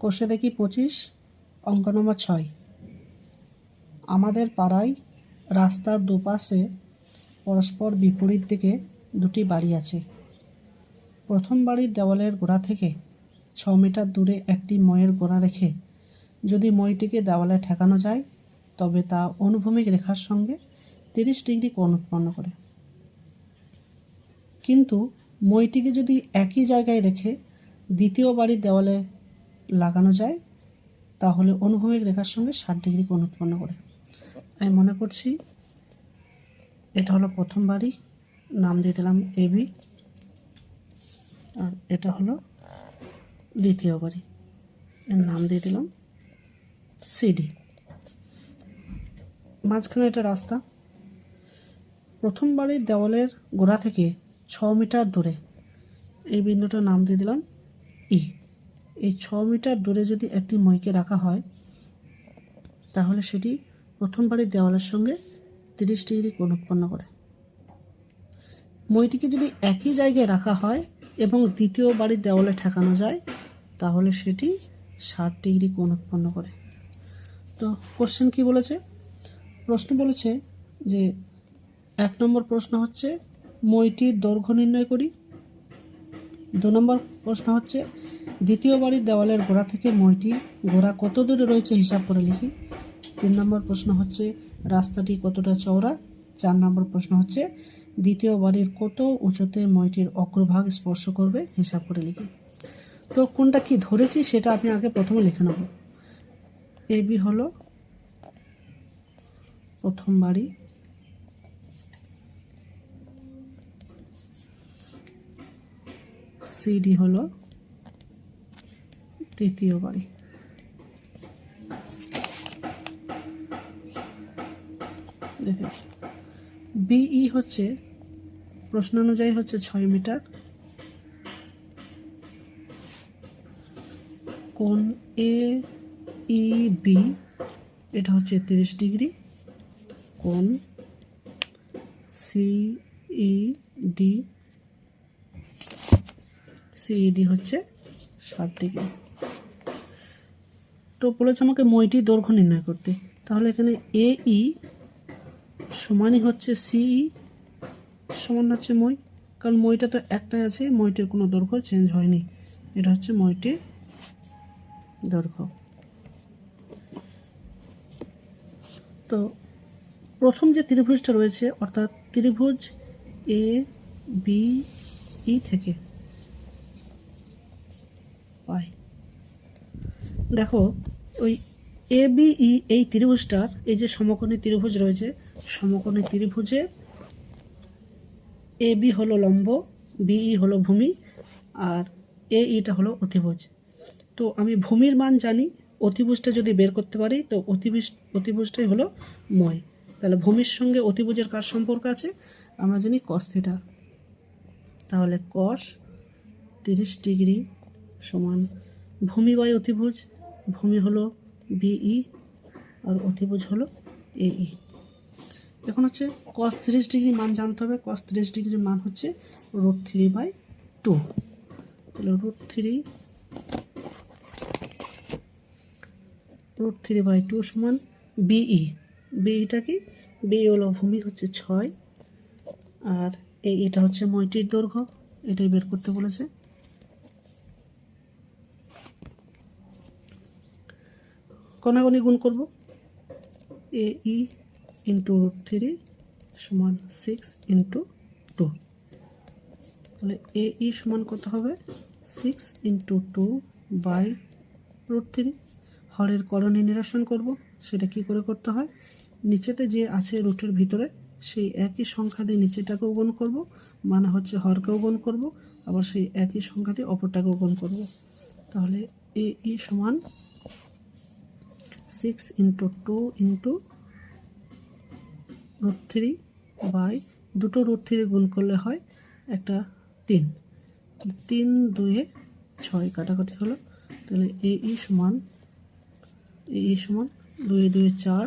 কষে দেখি পঁচিশ অঙ্ক নম্বর ছয়। আমাদের পাড়ায় রাস্তার দুপাশে পরস্পর বিপরীত দিকে দুটি বাড়ি আছে। প্রথম বাড়ির দেওয়ালের গোড়া থেকে ছ মিটার দূরে একটি ময়ের গোড়া রেখে যদি মইটিকে দেওয়ালে ঠেকানো যায়, তবে তা অনুভূমিক রেখার সঙ্গে তিরিশ ডিগ্রি কোণ উৎপন্ন করে। কিন্তু মইটিকে যদি একই জায়গায় রেখে দ্বিতীয় বাড়ির দেওয়ালে লাগানো যায়, তাহলে অনুভূমিক রেখার সঙ্গে ষাট ডিগ্রি কোণ উৎপন্ন করে। আমি মনে করছি এটা হলো প্রথম বাড়ি, নাম দিয়ে দিলাম এবি আর এটা হলো দ্বিতীয় বাড়ি। এর নাম দিয়ে দিলাম সিডি মাঝখানে এটা রাস্তা। প্রথম বাড়ির দেওয়ালের গোড়া থেকে ছ মিটার দূরে এই বিন্দুটার নাম দিয়ে দিলাম ই। এই ছ মিটার দূরে যদি একটি মইকে রাখা হয়, তাহলে সেটি প্রথম বাড়ির দেওয়ালের সঙ্গে তিরিশ ডিগ্রি কোণ উৎপন্ন করে। মইটিকে যদি একই জায়গায় রাখা হয় এবং দ্বিতীয় বাড়ির দেওয়ালে ঠেকানো যায়, তাহলে সেটি ষাট ডিগ্রি কোণ উৎপন্ন করে। তো কোশ্চেন কি বলেছে? প্রশ্ন বলেছে যে, এক নম্বর প্রশ্ন হচ্ছে, মইটির দৈর্ঘ্য নির্ণয় করি। দু নম্বর প্রশ্ন হচ্ছে, দ্বিতীয় বাড়ির দেওয়ালের গোড়া থেকে মইটি গোড়া কত দূরে রয়েছে হিসাব করে লিখি। তিন নম্বর প্রশ্ন হচ্ছে, রাস্তাটি কতটা চওড়া? চার নম্বর প্রশ্ন হচ্ছে, দ্বিতীয় বাড়ির কত উঁচুতে মইটির অগ্রভাগ স্পর্শ করবে হিসাব করে লিখি। তো কোনটা কি ধরেছি সেটা আমি আগে প্রথমে লিখে নেব। এ বি হলো প্রথম বাড়ি সিডি হলো তৃতীয় বাড়ি বিই হচ্ছে, প্রশ্নানুযায়ী হচ্ছে ছয় মিটার। কোন এ ই বি এটা হচ্ছে তিরিশ ডিগ্রি। কোন সি ই ডি সিইডি হচ্ছে ষাট ডিগ্রি তো বলেছে আমাকে মইটির দৈর্ঘ্য নির্ণয় করতে। তাহলে এখানে এ ই সমানই হচ্ছে সিই সমান হচ্ছে মই। কারণ মইটা তো একটাই আছে, মইটির কোনো দৈর্ঘ্য চেঞ্জ হয়নি। এটা হচ্ছে মইটির দৈর্ঘ্য। তো প্রথম যে ত্রিভুজটা রয়েছে, অর্থাৎ ত্রিভুজ এ, বি, ই থেকে পাই দেখো, ওই এ বি ই এই ত্রিভুজটার, এই যে সমকোণী ত্রিভুজ রয়েছে, সমকোণী ত্রিভুজে এ বি হলো লম্ব বিই হলো ভূমি, আর এ ইটা হলো অতিভুজ। তো আমি ভূমির মান জানি, অতিভুজটা যদি বের করতে পারি, তো অতিভুজ, অতিভুজটাই হলো ময়। তাহলে ভূমির সঙ্গে অতিভুজের কার সম্পর্ক আছে? আমরা জানি কস থিটা তাহলে কস তিরিশ ডিগ্রি সমান ভূমি বাই অতিভুজ। ভূমি হলো বিই আর অতিভুজ হলো এই এখন হচ্ছে কস তিরিশ ডিগ্রি মান জানতে হবে। কস তিরিশ ডিগ্রির মান হচ্ছে রুট থ্রি বাই টু তাহলে root three root three by two সমান বিই বিইটা কি? বি হলো ভূমি হচ্ছে ছয়। আর এই এটা হচ্ছে মইটির দৈর্ঘ্য। এটাই বের করতে বলেছে। কণাগণি গুণ করব। A E into root three সমান সিক্স ইন্টু টু তাহলে এ ই সমান কত হবে? Six into two by root three হরের করণে নিরসন করব, সেটা কি করে করতে হয়? নিচেতে যে আছে রুটের ভিতরে, সেই একই সংখ্যা দিয়ে নিচেটাকেও গুণ করব মানে হচ্ছে হরকেও গুণ করব, আবার সেই একই সংখ্যা দিয়ে অপরটাকেও গুণ করব। তাহলে এ ই সমান six into two into root three by দুটো রুট থ্রি গুণ করলে হয় একটা তিন। তিন দুয়ে ছয় কাটাকাটি হলো। তাহলে এ ই সমান, এ ই সমান দুয়ে দুয়ে চার,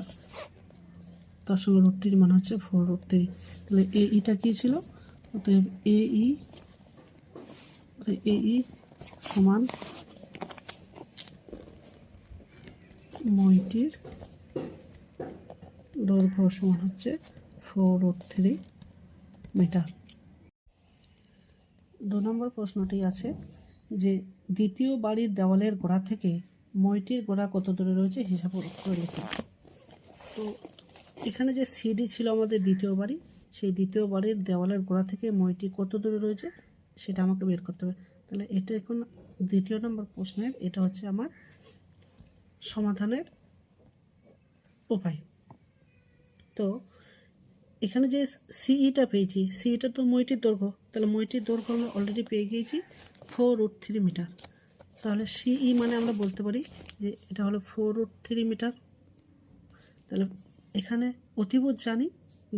তার সঙ্গে রুট থ্রি মানে হচ্ছে ফোর রুট থ্রি তাহলে এ ইটা কী ছিল? অতএব এ ই এ ই সমান মইটির দৈর্ঘ্য সমান হচ্ছে ফোর ও থ্রি মিটার। দু নম্বর প্রশ্নটি আছে যে দ্বিতীয় বাড়ির দেওয়ালের গোড়া থেকে মইটির গোড়া কত দূরে রয়েছে হিসাব করে তো এখানে যে সিডি ছিল আমাদের দ্বিতীয় বাড়ি, সেই দ্বিতীয় বাড়ির দেওয়ালের গোড়া থেকে মইটি কত দূরে রয়েছে সেটা আমাকে বের করতে হবে। তাহলে এটা এখন দ্বিতীয় নম্বর প্রশ্নের, এটা হচ্ছে আমার সমাধানের উপায়। তো, এখানে যে সিইটা পেয়েছি সিইটা তো মইটির দৈর্ঘ্য। তাহলে মইটির দৈর্ঘ্য আমরা অলরেডি পেয়ে গিয়েছি ফোর রুট থ্রি মিটার তাহলে সিই মানে আমরা বলতে পারি যে এটা হলো ফোর রুট থ্রি মিটার তাহলে এখানে অতিভুজ জানি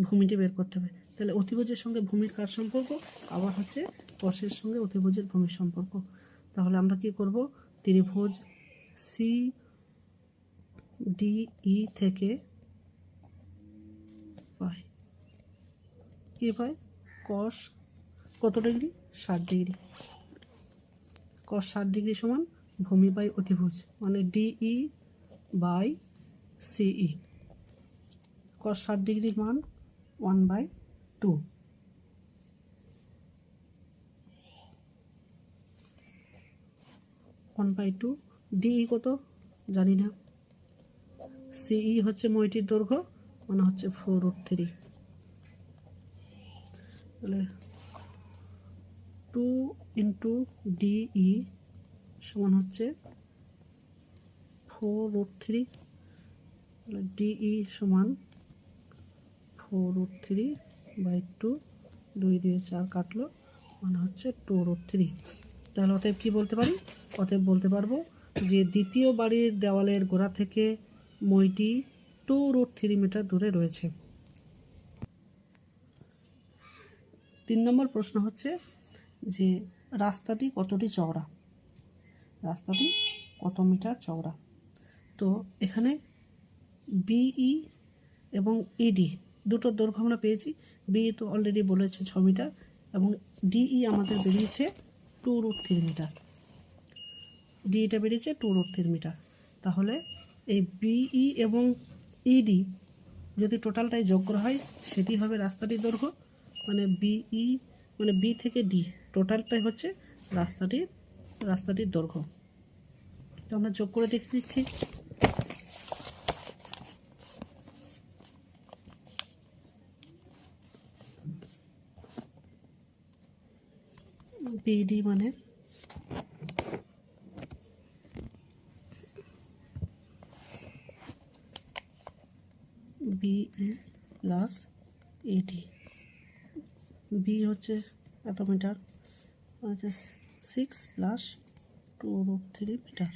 ভূমিটি বের করতে হবে। তাহলে অতিভুজের সঙ্গে ভূমির কার সম্পর্ক, আবার হচ্ছে কষের সঙ্গে অতিভুজের ভূমির সম্পর্ক। তাহলে আমরা কি করব? ত্রিভুজ সি ডিই থেকে পাই। কি পাই? কস কত ডিগ্রি ষাট ডিগ্রি কস ষাট ডিগ্রি সমান ভূমি বাই অতিভুজ মানে ডিই বাই সিই কস ষাট ডিগ্রি মান one by two one by two DE কত? জানি না। সিই হচ্ছে মইটির দৈর্ঘ্য মানে হচ্ছে ফোর রুট থ্রি তাহলে টু ইন্টু ডিই সমান হচ্ছে ফোর রুট থ্রি তাহলে ডিই সমান four root three by two দুই দুই চার কাটলো মানে হচ্ছে টু রুট থ্রি তাহলে অতএব কী বলতে পারি? অতএব বলতে পারব যে দ্বিতীয় বাড়ির দেওয়ালের গোড়া থেকে মইটি টু রুট থ্রি মিটার দূরে রয়েছে। তিন নম্বর প্রশ্ন হচ্ছে যে রাস্তাটি কতটি চওড়া? রাস্তাটি কত মিটার চওড়া? তো এখানে বিই এবং ইডি দুটো দৈর্ঘ্য আমরা পেয়েছি। বিই তো অলরেডি বলেছে ছ মিটার এবং ডিই আমাদের বেরিয়েছে টু রুট থ্রি মিটার। ডিইটা বেরিয়েছে টু রুট থ্রি মিটার। তাহলে এই বিই এবং ইডি যদি টোটালটাই যোগ করা হয়, সেটি হবে রাস্তাটির দৈর্ঘ্য মানে বিই মানে বি থেকে ডি টোটালটাই হচ্ছে রাস্তাটির রাস্তাটির দৈর্ঘ্য। তো আমরা যোগ করে দেখে দিচ্ছি বিডি মানে বিই প্লাস এডি বি হচ্ছে এত মিটার হচ্ছে six plus two root three metre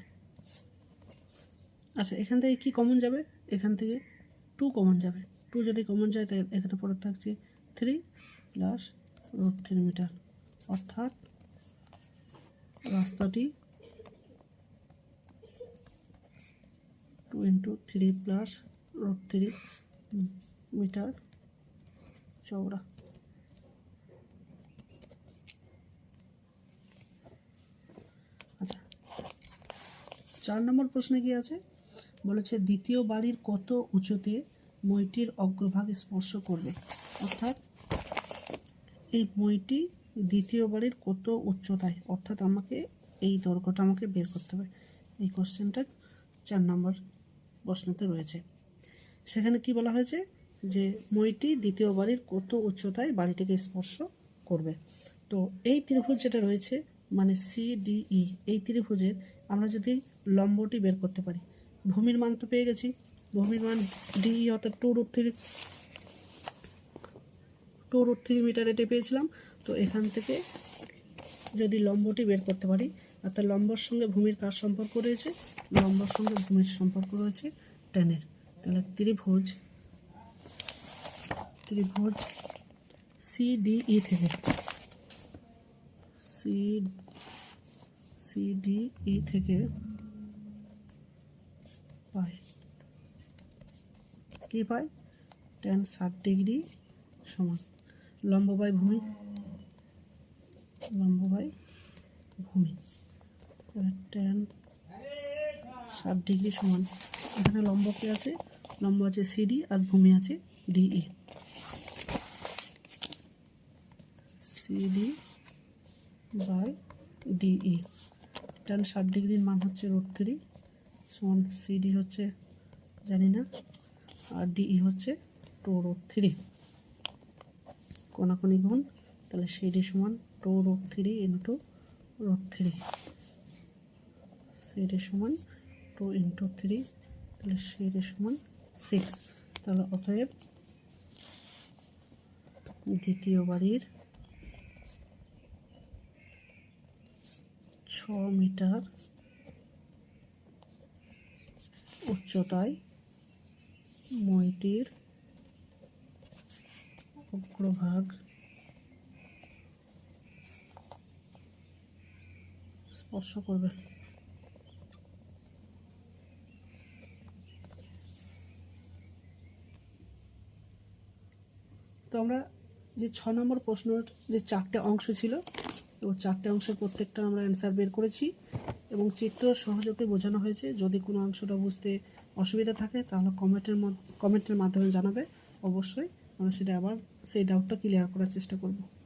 আচ্ছা এখান থেকে কি কমন যাবে? এখান থেকে টু কমন যাবে। টু যদি কমন যায়, তাহলে এখানে পরে থাকছে three plus root three metre অর্থাৎ রাস্তাটি two into three plus root three metre চওড়া আচ্ছা। চার নম্বর প্রশ্নে কি আছে? বলেছে, দ্বিতীয় বাড়ির কত উঁচুতে মইটির অগ্রভাগ স্পর্শ করবে? অর্থাৎ, এই মইটি দ্বিতীয় বাড়ির কত উচ্চতায়? অর্থাৎ, আমাকে এই দৈর্ঘ্যটা আমাকে বের করতে হবে। এই কোশ্চেনটা চার নম্বর প্রশ্নতে রয়েছে। সেখানে কি বলা হয়েছে? যে মইটি দ্বিতীয় বাড়ির কত উচ্চতায় বাড়িটিকে স্পর্শ করবে। তো এই ত্রিভুজ যেটা রয়েছে মানে সি সিডিই এই ত্রিভুজের আমরা যদি লম্বটি বের করতে পারি, ভূমির মান তো পেয়ে গেছি। ভূমির মান ডিই অর্থাৎ two root three two root three metre এটে পেয়েছিলাম। তো এখান থেকে যদি লম্বটি বের করতে পারি, অর্থাৎ লম্বর সঙ্গে ভূমির কার সম্পর্ক রয়েছে? লম্বর সঙ্গে ভূমির সম্পর্ক রয়েছে টেনের তাহলে ত্রিভুজ ত্রিভুজ সিডিই থেকে। সি সিডিই থেকে। পাই। কি পাই? টেন ষাট ডিগ্রি সমান। লম্ব বাই ভূমি। লম্ব বাই ভূমি। টেন ষাট ডিগ্রি সমান। এখানে লম্ব কি আছে? লম্ব আছে সিডি আর ভূমি আছে DE CD by DE tan ষাট ডিগ্রির মান হচ্ছে রুট থ্রি সমান সিডি হচ্ছে, জানি না, আর ডিই হচ্ছে টু রুট থ্রি কোনাকুনি গুণ, তাহলে সিডি সমান two root three into root three CD সমান টু ইন্টু থ্রি তাহলে সিডি সমান সিক্স তাহলে অতএব দ্বিতীয় বাড়ির ছ মিটার উচ্চতায় মইটির অগ্রভাগ স্পর্শ করবে। তো আমরা যে ছ নম্বর প্রশ্নের যে চারটে অংশ ছিল এবং চারটে অংশের প্রত্যেকটা আমরা অ্যান্সার বের করেছি এবং চিত্র সহযোগে বোঝানো হয়েছে। যদি কোনো অংশটা বুঝতে অসুবিধা থাকে, তাহলে কমেন্টের কমেন্টের মাধ্যমে জানাবে। অবশ্যই আমরা সেটা আবার সেই ডাউটটা ক্লিয়ার করার চেষ্টা করব।